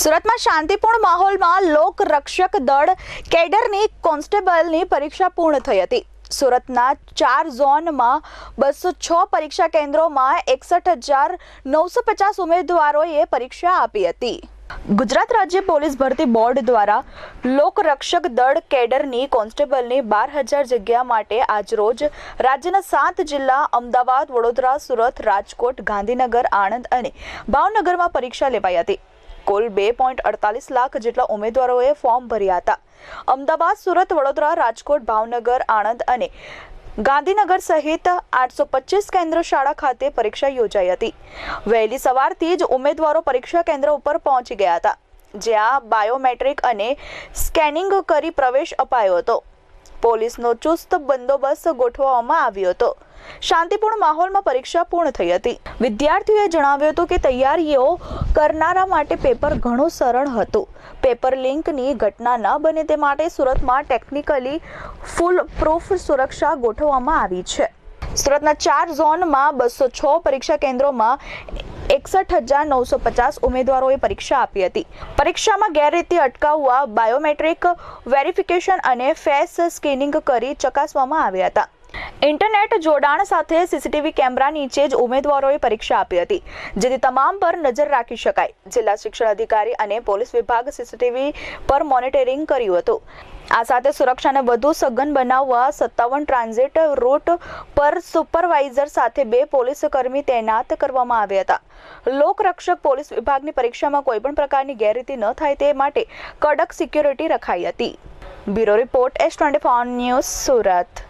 સુરતમાં શાંતિપૂર્ણ માહોલમાં લોક રક્ષક દળ કેડરની કોન્સ્ટેબલની પરીક્ષા પૂર્ણ થઈ હતી. સુરતના ચાર ઝોનમાં બસો છ પરીક્ષા કેન્દ્રોમાં એકસઠ હજાર નવસો પચાસ ઉમેદવારોએ પરીક્ષા આપી હતી. ગુજરાત રાજ્ય પોલીસ ભરતી બોર્ડ દ્વારા લોકરક્ષક દળ કેડરની કોન્સ્ટેબલની બાર હજાર જગ્યા માટે આજરોજ રાજ્યના સાત જિલ્લા અમદાવાદ, વડોદરા, સુરત, રાજકોટ, ગાંધીનગર, આણંદ અને ભાવનગરમાં પરીક્ષા લેવાઈ હતી. કુલ બે પોઈન્ટ અડતાલીસ લાખ જેટલા ઉમેદવારોએ ફોર્મ ભર્યા હતા. અમદાવાદ, સુરત, વડોદરા, રાજકોટ, ભાવનગર, આણંદ અને ગાંધીનગર સહિત આઠસો પચીસ કેન્દ્ર શાળા ખાતે પરીક્ષા યોજાઈ હતી. વહેલી સવારથી જ ઉમેદવારો પરીક્ષા કેન્દ્ર ઉપર પહોંચી ગયા હતા, જ્યાં બાયોમેટ્રિક અને સ્કેનિંગ કરી પ્રવેશ અપાયો હતો. પોલીસનો ચુસ્ત બંદોબસ્ત ગોઠવવામાં આવ્યો હતો. શાંતિપૂર્ણ માહોલમાં પરીક્ષા પૂર્ણ થઈ હતી. વિદ્યાર્થીઓએ જણાવ્યું હતું કે તૈયારીઓ કરનારા માટે પેપર ઘણું સરળ હતું. પેપર લિંકની ઘટના ન બને તે માટે સુરતમાં ટેકનિકલી ફૂલ પ્રૂફ સુરક્ષા ગોઠવવામાં આવી છે. સુરતના ચાર ઝોનમાં બસો છ પરીક્ષા કેન્દ્રોમાં એકસઠ હજાર નવસો પચાસ ઉમેદવારોએ પરીક્ષા આપી હતી. પરીક્ષામાં ગેરરીતિ અટકાવવા બાયોમેટ્રિક વેરિફિકેશન અને ફેસ સ્કેનિંગ કરી ચકાસવામાં આવ્યા હતા. ઇન્ટરનેટ જોડાણ સાથે સીસીટીવી કેમેરા નીચે જ ઉમેદવારોએ પરીક્ષા આપી હતી, જેથી તમામ પર નજર રાખી શકાય. જિલ્લા શિક્ષણ અધિકારી અને પોલીસ વિભાગ સીસીટીવી પર મોનિટરિંગ કર્યું હતું. આ સાથે સુરક્ષાને વધુ સઘન બનાવવા સત્તાવન ટ્રાન્ઝિટ રૂટ પર સુપરવાઇઝર સાથે બે પોલીસ કર્મી તૈનાત કરવામાં આવ્યા હતા. લોકરક્ષક પોલીસ વિભાગની પરીક્ષામાં કોઈપણ પ્રકારની ગેરરીતિ ન થાય તે માટે કડક સિક્યોરિટી રખાઈ હતી. Bureau report S twenty news Surat.